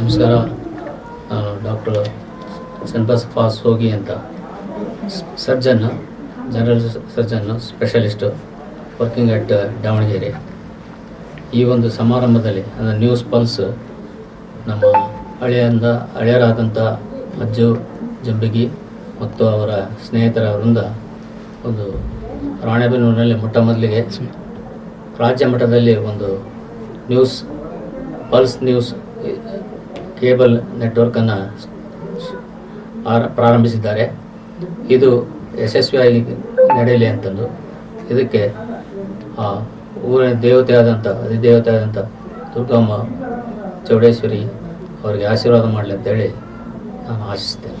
ನಮಸ್ಕಾರ. ನಾನು doctor pass ಹೋಗಿ ಅಂತ. Surgeon, general surgeon, specialist working at Davangere. ಈ ಒಂದು ಸಮಾರಂಭದಲ್ಲಿ ಅಂದರೆ ನ್ಯೂಸ್ ಪಲ್ಸ್ ನಮ್ಮ ಹಳೆಯಿಂದ ಹಳೆಯರಾದಂಥ ಅಜ್ಜು, ಜಂಬಿಗಿ ಮತ್ತು ಅವರ ಸ್ನೇಹಿತರ ವೃಂದ ಒಂದು ರಾಣೆಬೆನ್ನೂರಿನಲ್ಲಿ ಮೊಟ್ಟ ಮೊದಲಿಗೆ ರಾಜ್ಯ ಮಟ್ಟದಲ್ಲಿ ಒಂದು ನ್ಯೂಸ್, ಪಲ್ಸ್ ನ್ಯೂಸ್ ಕೇಬಲ್ ನೆಟ್ವರ್ಕನ್ನು ಪ್ರಾರಂಭಿಸಿದ್ದಾರೆ. ಇದು ಯಶಸ್ವಿಯಾಗಿ ನಡೆಯಲಿ ಅಂತಂದು ಇದಕ್ಕೆ ಊರಿನ ದೇವತೆ ಆದಂಥ ಅಧಿದೇವತೆ ಆದಂಥ ದುರ್ಗಮ್ಮ ಚೌಡೇಶ್ವರಿ ಅವರಿಗೆ ಆಶೀರ್ವಾದ ಮಾಡಲಿ ಅಂತೇಳಿ ನಾನು ಆಶಿಸ್ತೇನೆ.